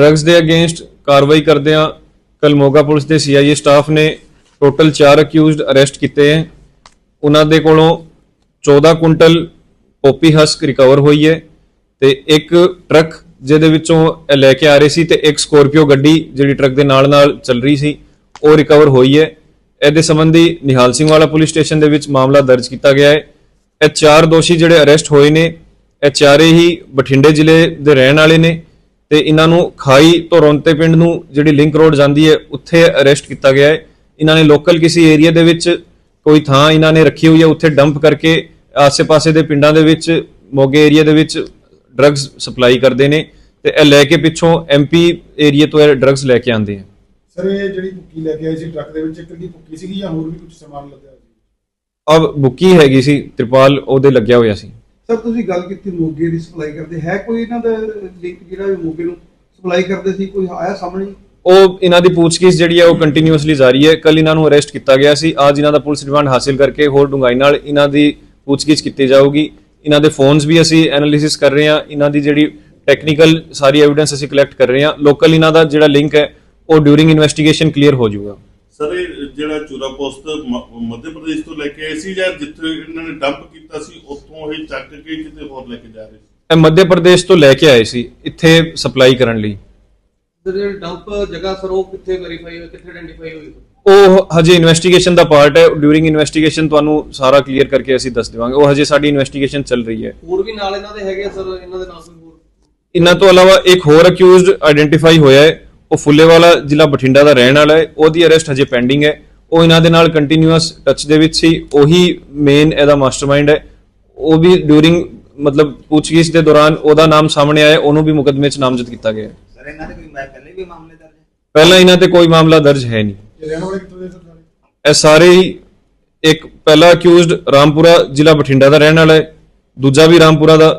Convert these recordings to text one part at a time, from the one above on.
Drugs ਦੇ against ਕਾਰਵਾਈ ਕਰਦਿਆਂ ਕੱਲ ਮੋਗਾ ਪੁਲਿਸ ਦੇ ਸੀਆਈਏ ਸਟਾਫ ਨੇ ਟੋਟਲ 4 ਅਕਿਊਜ਼ਡ ਅਰੈਸਟ ਕੀਤੇ ਹੈ। ਉਹਨਾਂ ਦੇ ਕੋਲੋਂ 14 ਕੁਇੰਟਲ ਪੋਪੀ ਹਸਕ ਰਿਕਵਰ ਹੋਈ ਹੈ ਤੇ ਇੱਕ ਟਰੱਕ ਜਿਹਦੇ ਵਿੱਚੋਂ ਇਹ ਲੈ ਕੇ ਆ ਰਹੇ ਸੀ ਤੇ ਇੱਕ ਸਕੋਰਪੀਓ ਗੱਡੀ ਜਿਹੜੀ ਟਰੱਕ ਦੇ ਨਾਲ ਨਾਲ ਚੱਲ ਰਹੀ ਸੀ, ਉਹ ਰਿਕਵਰ ਹੋਈ ਹੈ। ਇਹਦੇ ਸੰਬੰਧੀ ਨਿਹਾਲ ਸਿੰਘ ਵਾਲਾ ਪੁਲਿਸ ਸਟੇਸ਼ਨ ਦੇ ਵਿੱਚ ਮਾਮਲਾ ਦਰਜ ਕੀਤਾ ਗਿਆ ਹੈ। ਇਹ ਚਾਰ ਦੋਸ਼ੀ ਜਿਹੜੇ ਅਰੈਸਟ ਹੋਏ ਨੇ, ਇਹ ਚਾਰੇ ਹੀ ਬਠਿੰਡੇ ਜ਼ਿਲ੍ਹੇ ਦੇ ਰਹਿਣ ਵਾਲੇ ਨੇ। ਤੇ ਇਹਨਾਂ ਨੂੰ ਖਾਈ ਤੋਂ ਰੌਂਤੇ ਪਿੰਡ ਨੂੰ ਜਿਹੜੀ ਲਿੰਕ ਰੋਡ ਜਾਂਦੀ ਹੈ ਉੱਥੇ ਅਰੈਸਟ ਕੀਤਾ ਗਿਆ ਹੈ। ਇਹਨਾਂ ਨੇ ਲੋਕਲ ਕਿਸੇ ਏਰੀਆ ਦੇ ਵਿੱਚ ਕੋਈ ਥਾਂ ਇਹਨਾਂ ਨੇ ਰੱਖੀ ਹੋਈ ਹੈ ਉੱਥੇ ਡੰਪ ਕਰਕੇ ਆਸੇ-ਪਾਸੇ ਦੇ ਪਿੰਡਾਂ ਦੇ ਵਿੱਚ ਮੋਗੇ ਏਰੀਆ ਦੇ ਵਿੱਚ ਡਰੱਗਸ ਸਪਲਾਈ ਕਰਦੇ ਨੇ ਤੇ ਇਹ ਲੈ ਕੇ ਪਿੱਛੋਂ ਐਮਪੀ ਏਰੀਆ ਤੋਂ ਇਹ ਡਰੱਗਸ ਲੈ ਕੇ ਆਉਂਦੇ ਆ। ਸਰ ਇਹ ਜਿਹੜੀ ਭੁੱਕੀ ਲੈ ਕੇ ਆਏ ਸੀ ਟਰੱਕ ਦੇ ਵਿੱਚ ਇੱਕ ਦੀ ਭੁੱਕੀ ਸੀਗੀ ਜਾਂ ਹੋਰ ਵੀ ਕੁਝ ਸਮਾਨ ਲੱਗਿਆ ਸੀ? ਅਬ ਬੁੱਕੀ ਹੈਗੀ ਸੀ ਤ੍ਰਿਪਾਲ ਉਹਦੇ ਲੱਗਿਆ ਹੋਇਆ ਸੀ। ਸਰ, ਤੁਸੀਂ ਗੱਲ ਕੀਤੀ, ਮੋਗੇ ਦੀ ਸਪਲਾਈ ਕਰਦੇ। ਹੈ ਕੋਈ ਇਹਨਾਂ ਦਾ ਲਿੰਕ ਜਿਹੜਾ ਵੀ ਮੋਗੇ ਨੂੰ ਸਪਲਾਈ ਕਰਦੇ ਸੀ? ਕੋਈ ਆਇਆ ਸਾਹਮਣੇ? ਉਹ ਇਹਨਾਂ ਦੀ ਪੁੱਛਗਿੱਛ ਜਿਹੜੀ ਹੈ ਉਹ ਕੰਟੀਨਿਊਸਲੀ ਜਾਰੀ ਹੈ। ਕੱਲ ਇਹਨਾਂ ਨੂੰ ਅਰੈਸਟ ਕੀਤਾ ਗਿਆ ਸੀ। ਅੱਜ ਇਹਨਾਂ ਦਾ ਪੁਲਿਸ ਰਿਮਾਂਡ ਹਾਸਿਲ ਕਰਕੇ ਹੋਰ ਡੂੰਘਾਈ ਨਾਲ ਇਹਨਾਂ ਦੀ ਪੁੱਛਗਿੱਛ ਕੀਤੀ ਜਾਊਗੀ। ਇਹਨਾਂ ਦੇ ਫੋਨਸ ਵੀ ਅਸੀਂ ਐਨਾਲਿਸਿਸ ਕਰ ਰਹੇ ਹਾਂ। ਇਹਨਾਂ ਦੀ ਜਿਹੜੀ ਟੈਕਨੀਕਲ ਸਾਰੀ ਐਵੀਡੈਂਸ ਅਸੀਂ ਕਲੈਕਟ ਕਰ ਰਹੇ ਹਾਂ। ਲੋਕਲ ਇਹਨਾਂ ਦਾ ਜਿਹੜਾ ਲਿੰਕ ਹੈ, ਉਹ ਡਿਊਰਿੰਗ ਇਨਵੈਸਟੀਗੇਸ਼ਨ ਕਲੀਅਰ ਹੋ ਜਾਊਗਾ। ਸਰ ਇਹ ਜਿਹੜਾ ਚੂਰਾ ਪੋਸਟ ਮੱਧ ਪ੍ਰਦੇਸ਼ ਤੋਂ ਲੈ ਕੇ ਆਏ ਸੀ ਜਾਂ ਜਿੱਥੇ ਇਹਨਾਂ ਨੇ ਡੰਪ ਕੀਤਾ ਸੀ ਉੱਥੋਂ ਇਹ ਚੱਕ ਕੇ ਕਿਤੇ ਹੋਰ ਲੈ ਕੇ ਜਾ ਰਹੇ ਸੀ? ਇਹ ਮੱਧ ਪ੍ਰਦੇਸ਼ ਤੋਂ ਲੈ ਕੇ ਆਏ ਸੀ ਇੱਥੇ ਸਪਲਾਈ ਕਰਨ ਲਈ। ਜਿਹੜੀ ਡੰਪ ਜਗ੍ਹਾ ਸਰ ਉਹ ਕਿੱਥੇ ਵੈਰੀਫਾਈ ਹੋਈ ਕਿੱਥੇ ਆਇਡੈਂਟੀਫਾਈ ਹੋਈ? ਉਹ ਹਜੇ ਇਨਵੈਸਟੀਗੇਸ਼ਨ ਦਾ ਪਾਰਟ ਹੈ ਡਿਊਰਿੰਗ ਇਨਵੈਸਟੀਗੇਸ਼ਨ ਤੁਹਾਨੂੰ ਸਾਰਾ ਕਲੀਅਰ ਕਰਕੇ ਅਸੀਂ ਦੱਸ ਦੇਵਾਂਗੇ। ਉਹ ਹਜੇ ਸਾਡੀ ਇਨਵੈਸਟੀਗੇਸ਼ਨ ਚੱਲ ਰਹੀ ਹੈ। ਹੋਰ ਵੀ ਨਾਲ ਇਹਨਾਂ ਦੇ ਹੈਗੇ ਸਰ ਇਹਨਾਂ ਦੇ ਨਾਲ ਕੋਈ ਹੋਰ? ਇਹਨਾਂ ਤੋਂ ਇਲਾਵਾ ਇੱਕ ਹੋਰ ਅਕਿਊਜ਼ਡ ਆਇਡੈਂਟੀਫਾਈ ਹੋਇਆ ਹੈ ਉਹ ਫੁੱਲੇਵਾਲਾ ਜ਼ਿਲ੍ਹਾ ਬਠਿੰਡਾ ਦਾ ਰਹਿਣ ਵਾਲਾ ਹੈ ਉਹਦੀ ਅਰੈਸਟ ਹਜੇ ਪੈਂਡਿੰਗ ਹੈ। ਉਹ ਇਹਨਾਂ ਦੇ ਨਾਲ ਕੰਟੀਨਿਊਅਸ ਟੱਚ ਦੇ ਵਿੱਚ ਸੀ ਉਹੀ ਮੇਨ ਇਹਦਾ ਮਾਸਟਰਮਾਈਂਡ ਹੈ। ਉਹ ਵੀ ਡਿਊਰਿੰਗ ਮਤਲਬ ਪੁੱਛਗਿੱਛ ਦੇ ਦੌਰਾਨ ਉਹਦਾ ਨਾਮ ਸਾਹਮਣੇ ਆਇਆ ਉਹਨੂੰ ਵੀ ਮੁਕੱਦਮੇ 'ਚ ਨਾਮਜ਼ਦ ਕੀਤਾ ਗਿਆ। ਹੈ ਸਰ ਇਹਨਾਂ ਦੇ ਕੋਈ ਮੈਂ ਪਹਿਲੇ ਵੀ ਮਾਮਲੇ ਦਰਜ ਹੈ? ਪਹਿਲਾਂ ਇਹਨਾਂ ਤੇ ਕੋਈ ਮਾਮਲਾ ਦਰਜ ਹੈ ਨਹੀਂ। ਇਹ ਰਹਿਣ ਵਾਲੇ ਕਿੱਥੋਂ ਦੇ ਸਰ ਸਾਰੇ? ਇਹ ਸਾਰੇ ਹੀ ਇੱਕ ਪਹਿਲਾ ਅਕਿਊਜ਼ਡ ਰਾਮਪੁਰਾ ਜ਼ਿਲ੍ਹਾ ਬਠਿੰਡਾ ਦਾ ਰਹਿਣ ਵਾਲਾ ਹੈ ਦੂਜਾ ਵੀ ਰਾਮਪੁਰਾ ਦਾ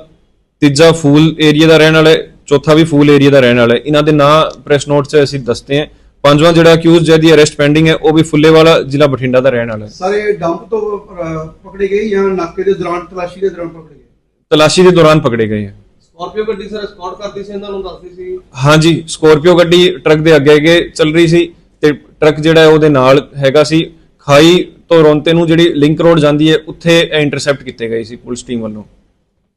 ਤੀਜਾ ਫੂਲ ਏਰੀਆ ਦਾ ਰਹਿਣ ਵਾਲਾ ਹੈ। ਚੌਥਾ ਵੀ ਫੂਲ ਏਰੀਆ ਦਾ ਰਹਿਣ ਵਾਲਾ ਹੈ। ਇਹਨਾਂ ਦੇ ਨਾਂ ਪ੍ਰੈਸ ਨੋਟ 'ਚ ਅਸੀਂ ਦੱਸਦੇ ਹਾਂ। ਪੰਜਵਾਂ ਜਿਹੜਾ ਅਕਿਊਜ਼ਡ ਜਿਹਦੀ ਅਰੈਸਟ ਪੈਂਡਿੰਗ ਹੈ ਉਹ ਵੀ ਫੁੱਲੇਵਾਲਾ ਜ਼ਿਲ੍ਹਾ ਬਠਿੰਡਾ ਦਾ ਰਹਿਣ ਵਾਲਾ ਹੈ। ਸਾਰੇ ਡੰਪ ਤੋਂ ਅਹ, ਪਕੜੇ ਗਏ ਜਾਂ ਨਾਕੇ ਦੇ ਦੌਰਾਨ ਤਲਾਸ਼ੀ ਦੇ ਦੌਰਾਨ ਪਕੜੇ ਗਏ ਤਲਾਸ਼ੀ ਦੇ ਦੌਰਾਨ ਪਕੜੇ ਗਏ ਹੈ। ਸਕਾਰਪੀਓ ਗੱਡੀ ਸਰ ਸਕਾਟ ਕਰਦੀ ਸੀ ਇਹਨਾਂ ਨੂੰ ਦੱਸਦੀ ਸੀ। ਹਾਂਜੀ ਸਕੋਰਪੀਓ ਗੱਡੀ ਟਰੱਕ ਦੇ ਅੱਗੇ ਅੱਗੇ ਚੱਲ ਰਹੀ ਸੀ ਤੇ ਟਰੱਕ ਜਿਹੜਾ ਹੈ ਉਹਦੇ ਨਾਲ ਹੈਗਾ ਸੀ। ਖਾਈ ਤੋਂ ਰੌਂਤੇ ਨੂੰ ਜਿਹੜੀ ਲਿੰਕ ਰੋਡ ਜਾਂਦੀ ਹੈ ਉੱਥੇ ਇੰਟਰਸੈਪਟ ਕੀਤੇ ਗਏ ਸੀ ਪੁਲਿਸ ਟੀਮ ਵੱਲੋਂ।